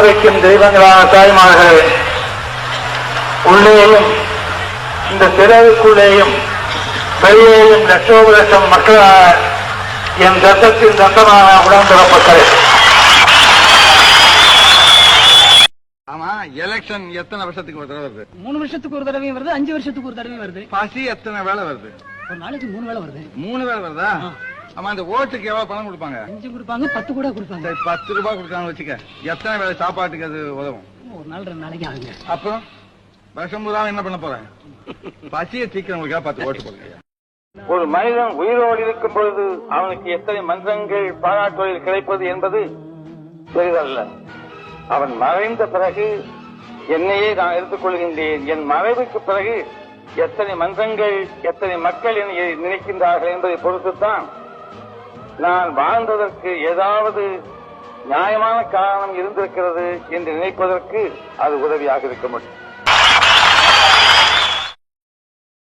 வைக்கும் தெய்வங்களான தாய்மார்களே உள்ளேயும் இந்த திரைக்குள்ளேயும் வெளியேயும் லட்சோப லட்சம் மக்களான என் தத்தத்தின் தந்தமான உடன்பிறப்பக்களே ஆமா எலெக்ஷன் எத்தனை வருஷத்துக்கு ஒரு தடவை வருது? மூணு வருஷத்துக்கு ஒரு தடவையும் வருது அஞ்சு வருஷத்துக்கு ஒரு தடவையும் வருது. பசி எத்தனை வேலை வருது? ஒரு நாளைக்கு மூணு வேளை வருது. மூணு வேலை வருதா? ஆமா அந்த ஓட்டுக்கு எவ்வளவு பணம் கொடுப்பாங்க? அஞ்சு கொடுப்பாங்க பத்து கூட கொடுப்பாங்க. பத்து ரூபாய் கொடுக்காங்க வச்சுக்க எத்தனை வேலை சாப்பாட்டுக்கு அது உதவும்? ஒரு நாள் ரெண்டு நாளைக்கு ஆகுங்க. அப்புறம் வருஷம் பூரா என்ன பண்ண போறேன் பசியை தீக்கிறவங்களுக்காக பத்து ஓட்டு போடுங்க. ஒரு மனிதன் உயிரோடு இருக்கும் பொழுது அவனுக்கு எத்தனை மன்றங்கள் பாராட்டுவதில் கிடைப்பது என்பது பெரிதல்ல. அவன் மறைந்த பிறகு என்னையே நான் எடுத்துக்கொள்கின்றேன் என் மறைவுக்கு பிறகு எத்தனை மன்றங்கள் எத்தனை மக்கள் என்னை நினைக்கின்றார்கள் என்பதை பொறுத்துத்தான் நான் வாழ்ந்ததற்கு ஏதாவது நியாயமான காரணம் இருந்திருக்கிறது என்று நினைப்பதற்கு அது உதவியாக இருக்க முடியும்.